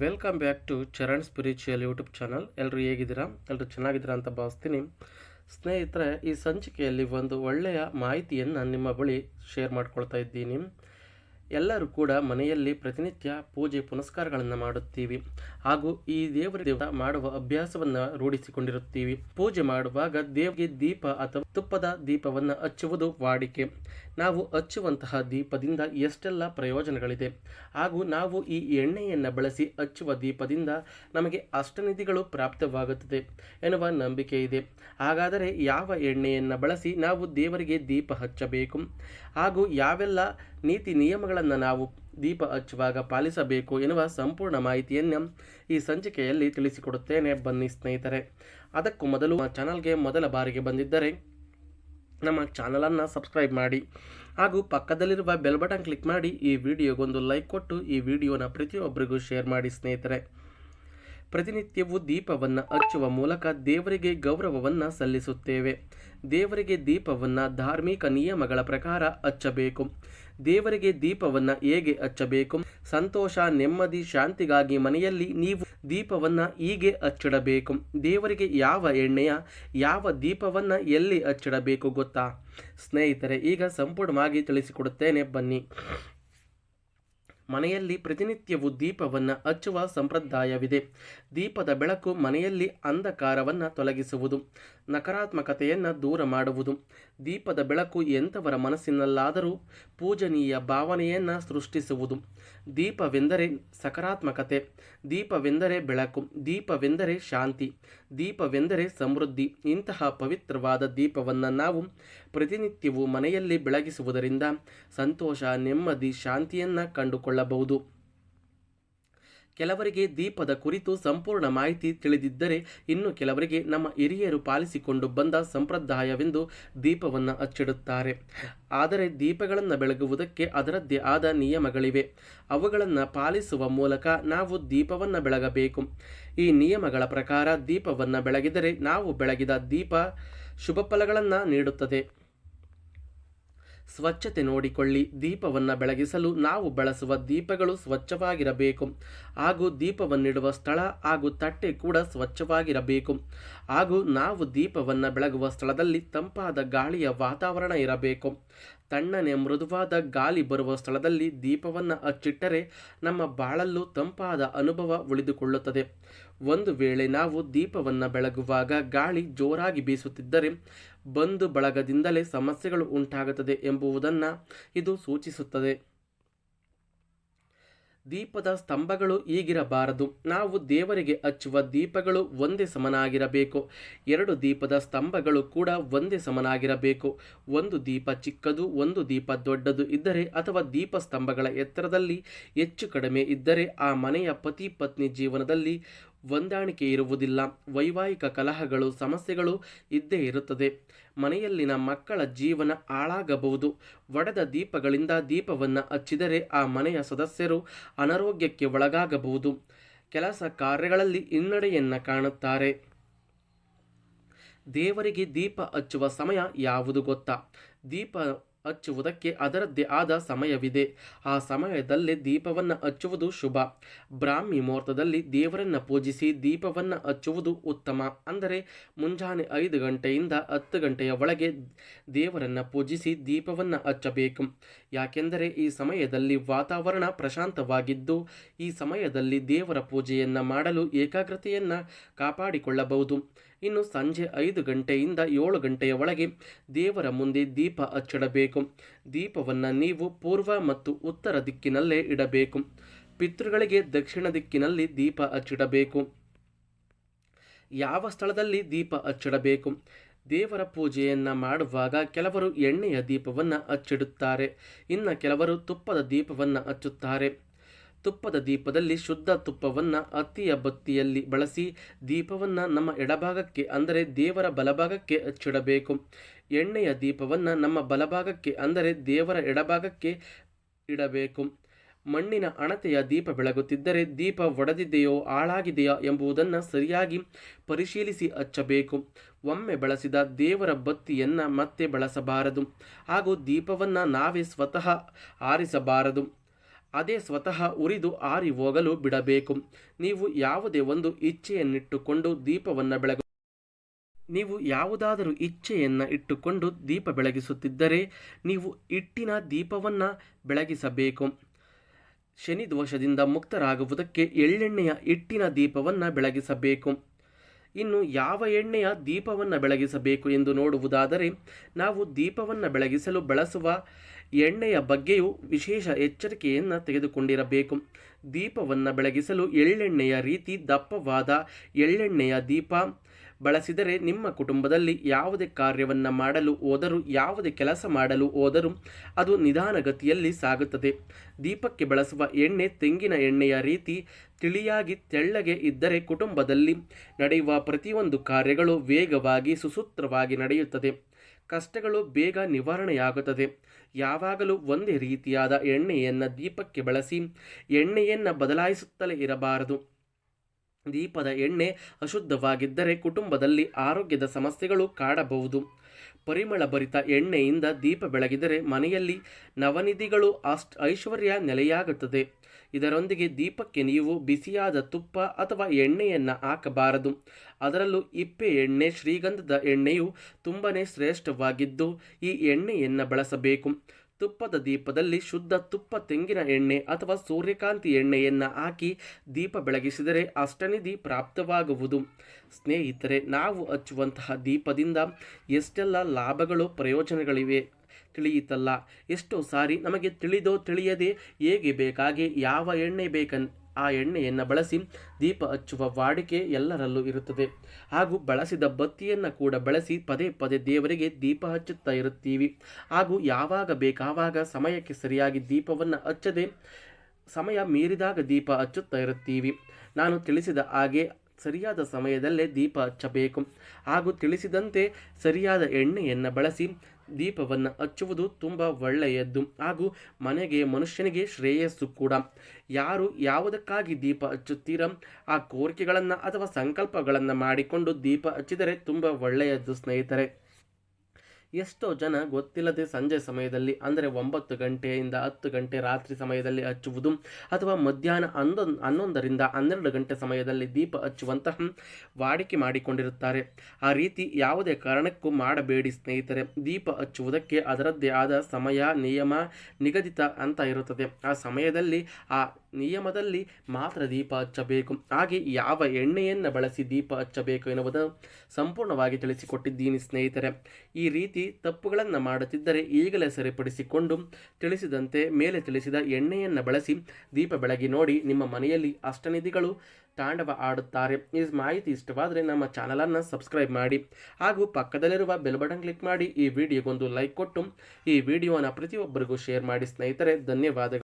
Welcome back to Charan spiritual YouTube channel ಎಲ್ಲರೂ ಹೇಗಿದ್ದೀರಾ? ಎಲ್ಲರೂ ಚೆನ್ನಾಗಿದ್ದೀರಾ ಅಂತ ಭಾವಿಸ್ತೀನಿ. ಸ್ನೇಹಿತರೆ, ಈ ಸಂಚಿಕೆಯಲ್ಲಿ ಒಂದು ಒಳ್ಳೆಯ ಮಾಹಿತಿಯನ್ನು ನಿಮ್ಮ ಬಳಿ ಶೇರ್ ಮಾಡ್ಕೊಳ್ತಾ ಇದ್ದೀನಿ. ಎಲ್ಲರೂ ಕೂಡ ಮನೆಯಲ್ಲಿ ಪ್ರತಿನಿತ್ಯ ಪೂಜೆ ಪುನಸ್ಕಾರಗಳನ್ನು ಮಾಡುತ್ತೀವಿ. ಹಾಗೂ ಈ ದೇವರ ದೇವರ ಮಾಡುವ ಅಭ್ಯಾಸವನ್ನು ರೂಢಿಸಿಕೊಂಡಿರುತ್ತೀವಿ. ಪೂಜೆ ಮಾಡುವಾಗ ದೇವರಿಗೆ ದೀಪ ಅಥವಾ ತುಪ್ಪದ ದೀಪವನ್ನು ಹಚ್ಚುವುದು ವಾಡಿಕೆ. ನಾವು ಹಚ್ಚುವಂತಹ ದೀಪದಿಂದ ಎಷ್ಟೆಲ್ಲ ಪ್ರಯೋಜನಗಳಿದೆ. ಹಾಗೂ ನಾವು ಈ ಎಣ್ಣೆಯನ್ನು ಬಳಸಿ ಹಚ್ಚುವ ದೀಪದಿಂದ ನಮಗೆ ಅಷ್ಟನಿಧಿಗಳು ಪ್ರಾಪ್ತವಾಗುತ್ತದೆ ಎನ್ನುವ ನಂಬಿಕೆ ಇದೆ. ಹಾಗಾದರೆ ಯಾವ ಎಣ್ಣೆಯನ್ನು ಬಳಸಿ ನಾವು ದೇವರಿಗೆ ದೀಪ ಹಚ್ಚಬೇಕು? ಹಾಗೂ ಯಾವೆಲ್ಲ ನೀತಿ ನಿಯಮಗಳನ್ನು ನಾವು ದೀಪ ಹಚ್ಚುವಾಗ ಪಾಲಿಸಬೇಕು ಎನ್ನುವ ಸಂಪೂರ್ಣ ಮಾಹಿತಿಯನ್ನು ಈ ಸಂಚಿಕೆಯಲ್ಲಿ ತಿಳಿಸಿಕೊಡುತ್ತೇನೆ. ಬನ್ನಿ ಸ್ನೇಹಿತರೆ, ಅದಕ್ಕೂ ಮೊದಲು ಚಾನಲ್ಗೆ ಮೊದಲ ಬಾರಿಗೆ ಬಂದಿದ್ದರೆ ನಮ್ಮ ಚಾನಲನ್ನು ಸಬ್ಸ್ಕ್ರೈಬ್ ಮಾಡಿ, ಹಾಗೂ ಪಕ್ಕದಲ್ಲಿರುವ ಬೆಲ್ ಬಟನ್ ಕ್ಲಿಕ್ ಮಾಡಿ ಈ ವಿಡಿಯೋಗೊಂದು ಲೈಕ್ ಕೊಟ್ಟು ಈ ವಿಡಿಯೋನ ಪ್ರತಿಯೊಬ್ಬರಿಗೂ ಶೇರ್ ಮಾಡಿ ಸ್ನೇಹಿತರೆ. ಪ್ರತಿನಿತ್ಯವೂ ದೀಪವನ್ನು ಹಚ್ಚುವ ಮೂಲಕ ದೇವರಿಗೆ ಗೌರವವನ್ನು ಸಲ್ಲಿಸುತ್ತೇವೆ. ದೇವರಿಗೆ ದೀಪವನ್ನು ಧಾರ್ಮಿಕ ನಿಯಮಗಳ ಪ್ರಕಾರ ಹಚ್ಚಬೇಕು. ದೇವರಿಗೆ ದೀಪವನ್ನು ಹೇಗೆ ಹಚ್ಚಬೇಕು? ಸಂತೋಷ, ನೆಮ್ಮದಿ, ಶಾಂತಿಗಾಗಿ ಮನೆಯಲ್ಲಿ ನೀವು ದೀಪವನ್ನು ಹೀಗೆ ಹಚ್ಚಿಡಬೇಕು. ದೇವರಿಗೆ ಯಾವ ಎಣ್ಣೆಯ, ಯಾವ ದೀಪವನ್ನು ಎಲ್ಲಿ ಹಚ್ಚಿಡಬೇಕು ಗೊತ್ತಾ? ಸ್ನೇಹಿತರೆ, ಈಗ ಸಂಪೂರ್ಣವಾಗಿ ತಿಳಿಸಿಕೊಡುತ್ತೇನೆ. ಬನ್ನಿ. ಮನೆಯಲ್ಲಿ ಪ್ರತಿನಿತ್ಯವೂ ದೀಪವನ್ನು ಹಚ್ಚುವ ಸಂಪ್ರದಾಯವಿದೆ. ದೀಪದ ಬೆಳಕು ಮನೆಯಲ್ಲಿ ಅಂಧಕಾರವನ್ನು ತೊಲಗಿಸುವುದು, ನಕಾರಾತ್ಮಕತೆಯನ್ನು ದೂರ ಮಾಡುವುದು. ದೀಪದ ಬೆಳಕು ಎಂಥವರ ಮನಸ್ಸಿನಲ್ಲಾದರೂ ಪೂಜನೀಯ ಭಾವನೆಯನ್ನು ಸೃಷ್ಟಿಸುವುದು. ದೀಪವೆಂದರೆ ಸಕಾರಾತ್ಮಕತೆ, ದೀಪವೆಂದರೆ ಬೆಳಕು, ದೀಪವೆಂದರೆ ಶಾಂತಿ, ದೀಪವೆಂದರೆ ಸಮೃದ್ಧಿ. ಇಂತಹ ಪವಿತ್ರವಾದ ದೀಪವನ್ನು ನಾವು ಪ್ರತಿನಿತ್ಯವೂ ಮನೆಯಲ್ಲಿ ಬೆಳಗಿಸುವುದರಿಂದ ಸಂತೋಷ, ನೆಮ್ಮದಿ, ಶಾಂತಿಯನ್ನು ಕಂಡುಕೊಳ್ಳಬಹುದು ಕೆಲವರಿಗೆ ದೀಪದ ಕುರಿತು ಸಂಪೂರ್ಣ ಮಾಹಿತಿ ತಿಳಿದಿದ್ದರೆ ಇನ್ನು ಕೆಲವರಿಗೆ ನಮ್ಮ ಹಿರಿಯರು ಪಾಲಿಸಿಕೊಂಡು ಬಂದ ಸಂಪ್ರದಾಯವೆಂದು ದೀಪವನ್ನು ಅಚ್ಚಿಡುತ್ತಾರೆ ಆದರೆ ದೀಪಗಳನ್ನು ಬೆಳಗುವುದಕ್ಕೆ ಅದರದ್ದೇ ಆದ ನಿಯಮಗಳಿವೆ. ಅವುಗಳನ್ನು ಪಾಲಿಸುವ ಮೂಲಕ ನಾವು ದೀಪವನ್ನು ಬೆಳಗಬೇಕು. ಈ ನಿಯಮಗಳ ಪ್ರಕಾರ ದೀಪವನ್ನು ಬೆಳಗಿದರೆ ನಾವು ಬೆಳಗಿದ ದೀಪ ಶುಭ ಫಲಗಳನ್ನು ನೀಡುತ್ತದೆ. ಸ್ವಚ್ಛತೆ ನೋಡಿಕೊಳ್ಳಿ. ದೀಪವನ್ನು ಬೆಳಗಿಸಲು ನಾವು ಬಳಸುವ ದೀಪಗಳು ಸ್ವಚ್ಛವಾಗಿರಬೇಕು. ಹಾಗೂ ದೀಪವನ್ನಿಡುವ ಸ್ಥಳ ಹಾಗೂ ತಟ್ಟೆ ಕೂಡ ಸ್ವಚ್ಛವಾಗಿರಬೇಕು. ಹಾಗೂ ನಾವು ದೀಪವನ್ನು ಬೆಳಗುವ ಸ್ಥಳದಲ್ಲಿ ತಂಪಾದ ಗಾಳಿಯ ವಾತಾವರಣ ಇರಬೇಕು. ತಣ್ಣನೆ ಮೃದುವಾದ ಗಾಳಿ ಬರುವ ಸ್ಥಳದಲ್ಲಿ ದೀಪವನ್ನು ಹಚ್ಚಿಟ್ಟರೆ ನಮ್ಮ ಬಾಳಲ್ಲೂ ತಂಪಾದ ಅನುಭವ ಉಳಿದುಕೊಳ್ಳುತ್ತದೆ. ಒಂದು ವೇಳೆ ನಾವು ದೀಪವನ್ನು ಬೆಳಗುವಾಗ ಗಾಳಿ ಜೋರಾಗಿ ಬೀಸುತ್ತಿದ್ದರೆ ಬಂದು ಬಳಗದಿಂದಲೇ ಸಮಸ್ಯೆಗಳು ಉಂಟಾಗುತ್ತದೆ ಎಂಬುದನ್ನು ಇದು ಸೂಚಿಸುತ್ತದೆ. ದೀಪದ ಸ್ತಂಭಗಳು ಈಗಿರಬಾರದು. ನಾವು ದೇವರಿಗೆ ಹಚ್ಚುವ ದೀಪಗಳು ಒಂದೇ ಸಮನಾಗಿರಬೇಕು. ಎರಡು ದೀಪದ ಸ್ತಂಭಗಳು ಕೂಡ ಒಂದೇ ಸಮನಾಗಿರಬೇಕು. ಒಂದು ದೀಪ ಚಿಕ್ಕದು, ಒಂದು ದೀಪ ದೊಡ್ಡದು ಇದ್ದರೆ ಅಥವಾ ದೀಪ ಸ್ತಂಭಗಳ ಎತ್ತರದಲ್ಲಿ ಹೆಚ್ಚು ಕಡಿಮೆ ಇದ್ದರೆ ಆ ಮನೆಯ ಪತಿ ಪತ್ನಿ ಜೀವನದಲ್ಲಿ ಹೊಂದಾಣಿಕೆ ಇರುವುದಿಲ್ಲ. ವೈವಾಹಿಕ ಕಲಹಗಳು, ಸಮಸ್ಯೆಗಳು ಇದ್ದೇ ಇರುತ್ತದೆ. ಮನೆಯಲ್ಲಿನ ಮಕ್ಕಳ ಜೀವನ ಹಾಳಾಗಬಹುದು. ಒಡೆದ ದೀಪಗಳಿಂದ ದೀಪವನ್ನು ಹಚ್ಚಿದರೆ ಆ ಮನೆಯ ಸದಸ್ಯರು ಅನಾರೋಗ್ಯಕ್ಕೆ ಒಳಗಾಗಬಹುದು. ಕೆಲಸ ಕಾರ್ಯಗಳಲ್ಲಿ ಹಿನ್ನಡೆಯನ್ನು ಕಾಣುತ್ತಾರೆ. ದೇವರಿಗೆ ದೀಪ ಹಚ್ಚುವ ಸಮಯ ಯಾವುದು ಗೊತ್ತಾ? ದೀಪ ಹಚ್ಚುವುದಕ್ಕೆ ಅದರದ್ದೇ ಆದ ಸಮಯವಿದೆ. ಆ ಸಮಯದಲ್ಲೇ ದೀಪವನ್ನು ಹಚ್ಚುವುದು ಶುಭ. ಬ್ರಾಹ್ಮಿ ಮುಹೂರ್ತದಲ್ಲಿ ದೇವರನ್ನು ಪೂಜಿಸಿ ದೀಪವನ್ನು ಹಚ್ಚುವುದು ಉತ್ತಮ. ಅಂದರೆ ಮುಂಜಾನೆ ಐದು ಗಂಟೆಯಿಂದ ಹತ್ತು ಗಂಟೆಯ ಒಳಗೆ ದೇವರನ್ನು ಪೂಜಿಸಿ ದೀಪವನ್ನು ಹಚ್ಚಬೇಕು. ಯಾಕೆಂದರೆ ಈ ಸಮಯದಲ್ಲಿ ವಾತಾವರಣ ಪ್ರಶಾಂತವಾಗಿದ್ದು, ಈ ಸಮಯದಲ್ಲಿ ದೇವರ ಪೂಜೆಯನ್ನು ಮಾಡಲು ಏಕಾಗ್ರತೆಯನ್ನು ಕಾಪಾಡಿಕೊಳ್ಳಬಹುದು. ಇನ್ನು ಸಂಜೆ ಐದು ಗಂಟೆಯಿಂದ ಏಳು ಗಂಟೆಯ ಒಳಗೆ ದೇವರ ಮುಂದೆ ದೀಪ ಹಚ್ಚಿಡಬೇಕು. ದೀಪವನ್ನು ನೀವು ಪೂರ್ವ ಮತ್ತು ಉತ್ತರ ದಿಕ್ಕಿನಲ್ಲೇ ಇಡಬೇಕು. ಪಿತೃಗಳಿಗೆ ದಕ್ಷಿಣ ದಿಕ್ಕಿನಲ್ಲಿ ದೀಪ ಹಚ್ಚಿಡಬೇಕು. ಯಾವ ಸ್ಥಳದಲ್ಲಿ ದೀಪ ಹಚ್ಚಿಡಬೇಕು? ದೇವರ ಪೂಜೆಯನ್ನು ಮಾಡುವಾಗ ಕೆಲವರು ಎಣ್ಣೆಯ ದೀಪವನ್ನು ಹಚ್ಚಿಡುತ್ತಾರೆ. ಇನ್ನು ಕೆಲವರು ತುಪ್ಪದ ದೀಪವನ್ನು ಹಚ್ಚುತ್ತಾರೆ. ತುಪ್ಪದ ದೀಪದಲ್ಲಿ ಶುದ್ಧ ತುಪ್ಪವನ್ನು ಅತಿಯ ಬತ್ತಿಯಲ್ಲಿ ಬಳಸಿ ದೀಪವನ್ನು ನಮ್ಮ ಎಡಭಾಗಕ್ಕೆ ಅಂದರೆ ದೇವರ ಬಲಭಾಗಕ್ಕೆ ಹಚ್ಚಿಡಬೇಕು. ಎಣ್ಣೆಯ ದೀಪವನ್ನು ನಮ್ಮ ಬಲಭಾಗಕ್ಕೆ ಅಂದರೆ ದೇವರ ಎಡಭಾಗಕ್ಕೆ ಇಡಬೇಕು. ಮಣ್ಣಿನ ಅಣತೆಯ ದೀಪ ಬೆಳಗುತ್ತಿದ್ದರೆ ದೀಪ ಒಡೆದಿದೆಯೋ ಹಾಳಾಗಿದೆಯೋ ಎಂಬುದನ್ನು ಸರಿಯಾಗಿ ಪರಿಶೀಲಿಸಿ ಹಚ್ಚಬೇಕು. ಒಮ್ಮೆ ಬಳಸಿದ ದೇವರ ಬತ್ತಿಯನ್ನು ಮತ್ತೆ ಬಳಸಬಾರದು ಹಾಗೂ ದೀಪವನ್ನು ನಾವೇ ಸ್ವತಃ ಆರಿಸಬಾರದು ಅದೇ ಸ್ವತಃ ಉರಿದು ಆರಿ ಹೋಗಲು ಬಿಡಬೇಕು. ನೀವು ಯಾವುದೇ ಒಂದು ಇಚ್ಛೆಯನ್ನಿಟ್ಟುಕೊಂಡು ದೀಪವನ್ನು ಬೆಳಗ ನೀವು ಯಾವುದಾದರೂ ಇಚ್ಛೆಯನ್ನು ಇಟ್ಟುಕೊಂಡು ದೀಪ ಬೆಳಗಿಸುತ್ತಿದ್ದರೆ ನೀವು ಇಟ್ಟಿನ ದೀಪವನ್ನು ಬೆಳಗಿಸಬೇಕು. ಶನಿ ದೋಷದಿಂದ ಮುಕ್ತರಾಗುವುದಕ್ಕೆ ಎಳ್ಳೆಣ್ಣೆಯ ಇಟ್ಟಿನ ದೀಪವನ್ನು ಬೆಳಗಿಸಬೇಕು. ಇನ್ನು ಯಾವ ಎಣ್ಣೆಯ ದೀಪವನ್ನು ಬೆಳಗಿಸಬೇಕು ಎಂದು ನೋಡುವುದಾದರೆ, ನಾವು ದೀಪವನ್ನು ಬೆಳಗಿಸಲು ಬಳಸುವ ಎಣ್ಣೆಯ ಬಗ್ಗೆಯೂ ವಿಶೇಷ ಎಚ್ಚರಿಕೆಯನ್ನು ತೆಗೆದುಕೊಂಡಿರಬೇಕು. ದೀಪವನ್ನು ಬೆಳಗಿಸಲು ಎಳ್ಳೆಣ್ಣೆಯ ರೀತಿ ದಪ್ಪವಾದ ಎಳ್ಳೆಣ್ಣೆಯ ದೀಪ ಬಳಸಿದರೆ ನಿಮ್ಮ ಕುಟುಂಬದಲ್ಲಿ ಯಾವುದೇ ಕಾರ್ಯವನ್ನು ಮಾಡಲು ಹೋದರೂ, ಯಾವುದೇ ಕೆಲಸ ಮಾಡಲು ಹೋದರೂ ಅದು ನಿಧಾನಗತಿಯಲ್ಲಿ ಸಾಗುತ್ತದೆ. ದೀಪಕ್ಕೆ ಬಳಸುವ ಎಣ್ಣೆ ತೆಂಗಿನ ಎಣ್ಣೆಯ ರೀತಿ ತಿಳಿಯಾಗಿ ತೆಳ್ಳಗೆ ಇದ್ದರೆ ಕುಟುಂಬದಲ್ಲಿ ನಡೆಯುವ ಪ್ರತಿಯೊಂದು ಕಾರ್ಯಗಳು ವೇಗವಾಗಿ ಸುಸೂತ್ರವಾಗಿ ನಡೆಯುತ್ತದೆ. ಕಷ್ಟಗಳು ಬೇಗ ನಿವಾರಣೆಯಾಗುತ್ತದೆ. ಯಾವಾಗಲೂ ಒಂದೇ ರೀತಿಯಾದ ಎಣ್ಣೆಯನ್ನು ದೀಪಕ್ಕೆ ಬಳಸಿ, ಎಣ್ಣೆಯನ್ನು ಬದಲಾಯಿಸುತ್ತಲೇ ಇರಬಾರದು. ದೀಪದ ಎಣ್ಣೆ ಅಶುದ್ಧವಾಗಿದ್ದರೆ ಕುಟುಂಬದಲ್ಲಿ ಆರೋಗ್ಯದ ಸಮಸ್ಯೆಗಳು ಕಾಡಬಹುದು. ಪರಿಮಳ ಭರಿತ ಎಣ್ಣೆಯಿಂದ ದೀಪ ಬೆಳಗಿದರೆ ಮನೆಯಲ್ಲಿ ನವನಿಧಿಗಳು ಅಷ್ಟ ಐಶ್ವರ್ಯ ನೆಲೆಯಾಗುತ್ತದೆ. ಇದರೊಂದಿಗೆ ದೀಪಕ್ಕೆ ನೀವು ಬಿಸಿಯಾದ ತುಪ್ಪ ಅಥವಾ ಎಣ್ಣೆಯನ್ನು ಹಾಕಬಾರದು. ಅದರಲ್ಲೂ ಇಪ್ಪೆ ಎಣ್ಣೆ, ಶ್ರೀಗಂಧದ ಎಣ್ಣೆಯು ತುಂಬನೇ ಶ್ರೇಷ್ಠವಾಗಿದ್ದು ಈ ಎಣ್ಣೆಯನ್ನು ಬಳಸಬೇಕು. ತುಪ್ಪದ ದೀಪದಲ್ಲಿ ಶುದ್ಧ ತುಪ್ಪ ತೆಂಗಿನ ಎಣ್ಣೆ ಅಥವಾ ಸೂರ್ಯಕಾಂತಿ ಎಣ್ಣೆಯನ್ನು ಹಾಕಿ ದೀಪ ಬೆಳಗಿಸಿದರೆ ಅಷ್ಟನಿಧಿ ಪ್ರಾಪ್ತವಾಗುವುದು. ಸ್ನೇಹಿತರೆ, ನಾವು ಹಚ್ಚುವಂತಹ ದೀಪದಿಂದ ಎಷ್ಟೆಲ್ಲ ಲಾಭಗಳು, ಪ್ರಯೋಜನಗಳಿವೆ ತಿಳಿಯಿತಲ್ಲ. ಎಷ್ಟೋ ಸಾರಿ ನಮಗೆ ತಿಳಿದೋ ತಿಳಿಯದೆ ಹೇಗೆ ಬೇಕಾಗಿ ಯಾವ ಎಣ್ಣೆ ಬೇಕನ್ ಆ ಎಣ್ಣೆಯನ್ನು ಬಳಸಿ ದೀಪ ಹಚ್ಚುವ ವಾಡಿಕೆ ಎಲ್ಲರಲ್ಲೂ ಇರುತ್ತದೆ. ಹಾಗೂ ಬಳಸಿದ ಬತ್ತಿಯನ್ನು ಕೂಡ ಬಳಸಿ ಪದೇ ಪದೇ ದೇವರಿಗೆ ದೀಪ ಹಚ್ಚುತ್ತಾ ಇರುತ್ತೀವಿ. ಹಾಗೂ ಯಾವಾಗ ಬೇಕಾವಾಗ ಸಮಯಕ್ಕೆ ಸರಿಯಾಗಿ ದೀಪವನ್ನು ಹಚ್ಚದೆ ಸಮಯ ಮೀರಿದಾಗ ದೀಪ ಹಚ್ಚುತ್ತಾ ಇರುತ್ತೀವಿ. ನಾನು ತಿಳಿಸಿದ ಹಾಗೆ ಸರಿಯಾದ ಸಮಯದಲ್ಲೇ ದೀಪ ಹಚ್ಚಬೇಕು. ಹಾಗೂ ತಿಳಿಸಿದಂತೆ ಸರಿಯಾದ ಎಣ್ಣೆಯನ್ನು ಬಳಸಿ ದೀಪವನ್ನು ಹಚ್ಚುವುದು ತುಂಬ ಒಳ್ಳೆಯದ್ದು. ಹಾಗೂ ಮನೆಗೆ ಮನುಷ್ಯನಿಗೆ ಶ್ರೇಯಸ್ಸು ಕೂಡ. ಯಾರು ಯಾವುದಕ್ಕಾಗಿ ದೀಪ ಹಚ್ಚುತ್ತೀರ? ಆ ಕೋರಿಕೆಗಳನ್ನು ಅಥವಾ ಸಂಕಲ್ಪಗಳನ್ನು ಮಾಡಿಕೊಂಡು ದೀಪ ಹಚ್ಚಿದರೆ ತುಂಬ ಒಳ್ಳೆಯದ್ದು ಸ್ನೇಹಿತರೆ. ಎಷ್ಟೋ ಜನ ಗೊತ್ತಿಲ್ಲದೆ ಸಂಜೆ ಸಮಯದಲ್ಲಿ, ಅಂದರೆ ಒಂಬತ್ತು ಗಂಟೆಯಿಂದ ಹತ್ತು ಗಂಟೆ ರಾತ್ರಿ ಸಮಯದಲ್ಲಿ ಹಚ್ಚುವುದು ಅಥವಾ ಮಧ್ಯಾಹ್ನ ಹನ್ನೊಂದು, ಹನ್ನೊಂದರಿಂದ ಹನ್ನೆರಡು ಗಂಟೆ ಸಮಯದಲ್ಲಿ ದೀಪ ಹಚ್ಚುವಂತಹ ವಾಡಿಕೆ ಮಾಡಿಕೊಂಡಿರುತ್ತಾರೆ. ಆ ರೀತಿ ಯಾವುದೇ ಕಾರಣಕ್ಕೂ ಮಾಡಬೇಡಿ ಸ್ನೇಹಿತರೆ. ದೀಪ ಹಚ್ಚುವುದಕ್ಕೆ ಅದರದ್ದೇ ಆದ ಸಮಯ, ನಿಯಮ, ನಿಗದಿತ ಅಂತ ಇರುತ್ತದೆ. ಆ ಸಮಯದಲ್ಲಿ, ಆ ನಿಯಮದಲ್ಲಿ ಮಾತ್ರ ದೀಪ ಹಚ್ಚಬೇಕು. ಹಾಗೆ ಯಾವ ಎಣ್ಣೆಯನ್ನು ಬಳಸಿ ದೀಪ ಹಚ್ಚಬೇಕು ಎನ್ನುವುದನ್ನು ಸಂಪೂರ್ಣವಾಗಿ ತಿಳಿಸಿಕೊಟ್ಟಿದ್ದೀನಿ ಸ್ನೇಹಿತರೆ. ಈ ರೀತಿ ತಪ್ಪುಗಳನ್ನು ಮಾಡುತ್ತಿದ್ದರೆ ಈಗಲೇ ಸರಿಪಡಿಸಿಕೊಂಡು ತಿಳಿಸಿದಂತೆ ಮೇಲೆ ತಿಳಿಸಿದ ಎಣ್ಣೆಯನ್ನು ಬಳಸಿ ದೀಪ ಬೆಳಗಿ ನೋಡಿ ನಿಮ್ಮ ಮನೆಯಲ್ಲಿ ಅಷ್ಟನಿಧಿಗಳು ತಾಂಡವ ಆಡುತ್ತಾರೆ. ಈ ಮಾಹಿತಿ ಇಷ್ಟವಾದರೆ ನಮ್ಮ ಚಾನಲನ್ನು ಸಬ್ಸ್ಕ್ರೈಬ್ ಮಾಡಿ. ಹಾಗೂ ಪಕ್ಕದಲ್ಲಿರುವ ಬೆಲ್ ಬಟನ್ ಕ್ಲಿಕ್ ಮಾಡಿ ಈ ವಿಡಿಯೋಗೊಂದು ಲೈಕ್ ಕೊಟ್ಟು ಈ ವಿಡಿಯೋನ ಪ್ರತಿಯೊಬ್ಬರಿಗೂ ಶೇರ್ ಮಾಡಿ ಸ್ನೇಹಿತರೆ, ಧನ್ಯವಾದಗಳು.